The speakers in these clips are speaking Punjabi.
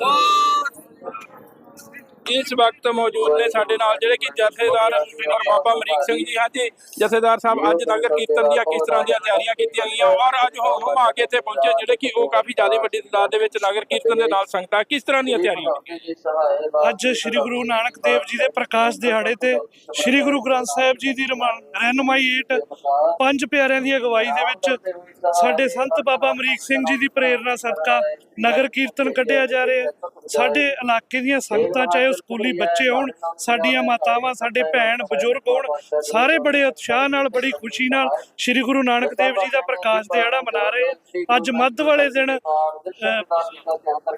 One. ਇਸ ਵਕਤ ਮੌਜੂਦ ਨੇ ਸਾਡੇ ਨਾਲ ਜਿਹੜੇ ਕਿ ਜਥੇਦਾਰ ਔਰ ਬਾਬਾ ਅਮਰੀਕ ਸਿੰਘ ਜੀ, ਹਾਂਜੀ, ਜਥੇਦਾਰ ਸਾਹਿਬ ਅੱਜ ਨਗਰ ਕੀਰਤਨ ਦੀਆਂ ਕਿਸ ਤਰ੍ਹਾਂ ਦੀਆਂ ਤਿਆਰੀਆਂ ਕੀਤੀਆਂ ਗਈਆਂ ਔਰ ਅੱਜ ਹੋ ਆ ਕੇ ਇੱਥੇ ਪਹੁੰਚੇ, ਜਿਹੜੇ ਕਿ ਉਹ ਕਾਫੀ ਜ਼ਿਆਦਾ ਵੱਡੀ ਤਾਦਾਦ ਦੇ ਵਿੱਚ ਨਗਰ ਕੀਰਤਨ ਦੇ ਨਾਲ ਸੰਗਤਾਂ ਕਿਸ ਤਰ੍ਹਾਂ ਦੀਆਂ ਤਿਆਰੀਆਂ? ਅੱਜ ਸ੍ਰੀ ਗੁਰੂ ਨਾਨਕ ਦੇਵ ਜੀ ਦੇ ਪ੍ਰਕਾਸ਼ ਦਿਹਾੜੇ ਤੇ ਸ੍ਰੀ ਗੁਰੂ ਗ੍ਰੰਥ ਸਾਹਿਬ ਜੀ ਦੀ ਰਮਾ- ਰਹਿਨੁਮਾਈ ਹੇਠ ਪੰਜ ਪਿਆਰਿਆਂ ਦੀ ਅਗਵਾਈ ਦੇ ਵਿੱਚ ਸਾਡੇ ਸੰਤ ਬਾਬਾ ਅਮਰੀਕ ਸਿੰਘ ਜੀ ਦੀ ਪ੍ਰੇਰਣਾ ਸਦਕਾ ਨਗਰ ਕੀਰਤਨ ਕੱਢਿਆ ਜਾ ਰਿਹਾ ਸਾਡੇ ਇਲਾਕੇ ਦੀਆਂ ਸੰਗਤਾਂ, ਚਾਹੇ ਸਕੂਲੀ ਬੱਚੇ ਹੋਣ ਸਾਡੀਆਂ ਮਾਤਾਵਾਂ ਸਾਡੇ ਭੈਣ ਬਜ਼ੁਰਗ ਹੋਣ ਸਾਰੇ ਬੜੇ ਉਤਸ਼ਾਹ ਨਾਲ ਬੜੀ ਖੁਸ਼ੀ ਨਾਲ ਸ੍ਰੀ ਗੁਰੂ ਨਾਨਕ ਦੇਵ ਜੀ ਦਾ ਪ੍ਰਕਾਸ਼ ਦਿਹਾੜਾ ਮਨਾ ਰਹੇ ਅੱਜ ਮੱਧ ਵਾਲੇ ਦਿਨ ਅਹ,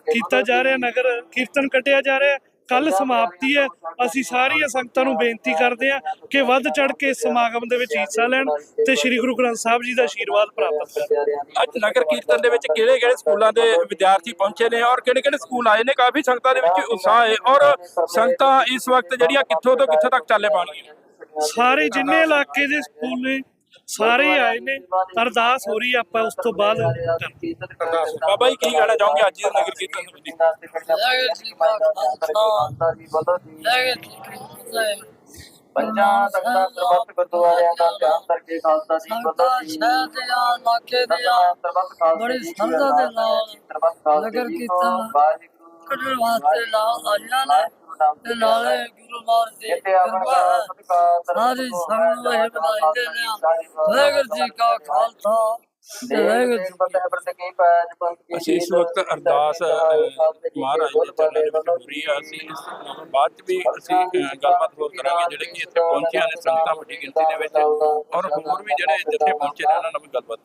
ਕੀਤਾ ਜਾ ਰਿਹਾ ਨਗਰ ਕੀਰਤਨ ਕੱਢਿਆ ਜਾ ਰਿਹਾ। ਕੱਲ ਸਮਾਪਤੀ ਹੈ। ਅਸੀਂ ਸਾਰੀਆਂ ਸੰਗਤਾਂ ਨੂੰ ਬੇਨਤੀ ਕਰਦੇ ਹਾਂ ਕਿ ਵੱਧ ਚੜ ਕੇ ਇਸ ਸਮਾਗਮ ਦੇ ਵਿੱਚ ਹਿੱਸਾ ਲੈਣ ਤੇ ਸ੍ਰੀ ਗੁਰੂ ਗ੍ਰੰਥ ਸਾਹਿਬ ਜੀ ਦਾ ਆਸ਼ੀਰਵਾਦ ਪ੍ਰਾਪਤ ਕਰਨ। ਅੱਜ ਨਗਰ ਕੀਰਤਨ ਦੇ ਵਿੱਚ ਕਿਹੜੇ ਕਿਹੜੇ ਸਕੂਲਾਂ ਦੇ ਵਿਦਿਆਰਥੀ ਪਹੁੰਚੇ ਨੇ ਔਰ ਕਿਹੜੇ ਕਿਹੜੇ ਸਕੂਲ ਆਏ ਨੇ? ਕਾਫੀ ਸੰਗਤਾਂ ਦੇ ਵਿੱਚ ਉਤਸ਼ਾਹ ਹੈ ਔਰ ਸੰਗਤਾਂ ਇਸ ਵਕਤ ਜਿਹੜੀਆਂ ਕਿੱਥੋਂ ਤੋਂ ਕਿੱਥੋਂ ਤੱਕ ਚੱਲੇ ਪਾਣਗੀਆਂ ਸਾਰੇ ਜਿੰਨੇ ਇਲਾਕੇ ਦੇ ਸਕੂਲ ਨੇ ਸਾਰੇ ਆਏ ਨੇ ਅਰਦਾਸ ਹੋ ਰਹੀ ਹੈ, ਆਪਾਂ ਉਸ ਤੋਂ ਬਾਅਦ। ਬਾਬਾ ਜੀ ਕੀ ਕਹਿਣਾ ਚਾਹੋਗੇ ਅੱਜ ਦੇ ਨਗਰ ਕੀਰਤਨ ਵਾਹਿਗੁਰੂ ਜੀ ਜੀ ਪੰਜਾਂ ਤਖਤਾਂ ਸਰਬੱਤ ਗੁਰਦੁਆਰਿਆਂ ਦਾ ਧਿਆਨ ਕਰਕੇ ਖਾਲਸਾ ਜੀ ਸੰਗਤਾਂ ਦੇ ਆ ਇਲਾਕੇ ਦੇ ਆ ਬੜੀ ਸ਼ਰਧਾ ਦੇ ਨਾਲ ਨਗਰ ਕੀਰਤਨ ਕੱਢਣ ਵਾਸਤੇ ਨਾਲ ਆਈਆਂ ਨੇ ਤੇ ਨਾਲੇ ਗੁਰੂ ਮਾਰ ਦੀ ਹੈ। ਸਾਰੀ ਸੰਗਤ ਨੂੰ ਇਹ ਬਧਾਈ ਦਿੰਦੇ ਆ ਵਾਹਿਗੁਰੂ ਜੀ ਕਾ ਖਾਲਸਾ। ਅਸੀਂ ਇਸ ਵਕਤ ਅਰਦਾਸ ਮਹਾਰਾਜ ਦੇ ਚਰਨਾਂ ਦੇ ਵਿੱਚ ਹੋ ਰਹੀ ਆ। ਅਸੀਂ ਇਸ ਤੋਂ ਬਾਅਦ ਚ ਵੀ ਅਸੀਂ ਗੱਲਬਾਤ ਹੋਰ ਕਰਾਂਗੇ ਜਿਹੜੇ ਕਿ ਇੱਥੇ ਪਹੁੰਚੀਆਂ ਨੇ ਸੰਗਤਾਂ ਵੱਡੀ ਗਿਣਤੀ ਦੇ ਵਿੱਚ। ਔਰ ਹੋਰ ਵੀ ਜਿਹੜੇ ਜਿੱਥੇ ਪਹੁੰਚੇ ਨੇ ਉਹਨਾਂ ਨਾਲ ਵੀ ਗੱਲਬਾਤ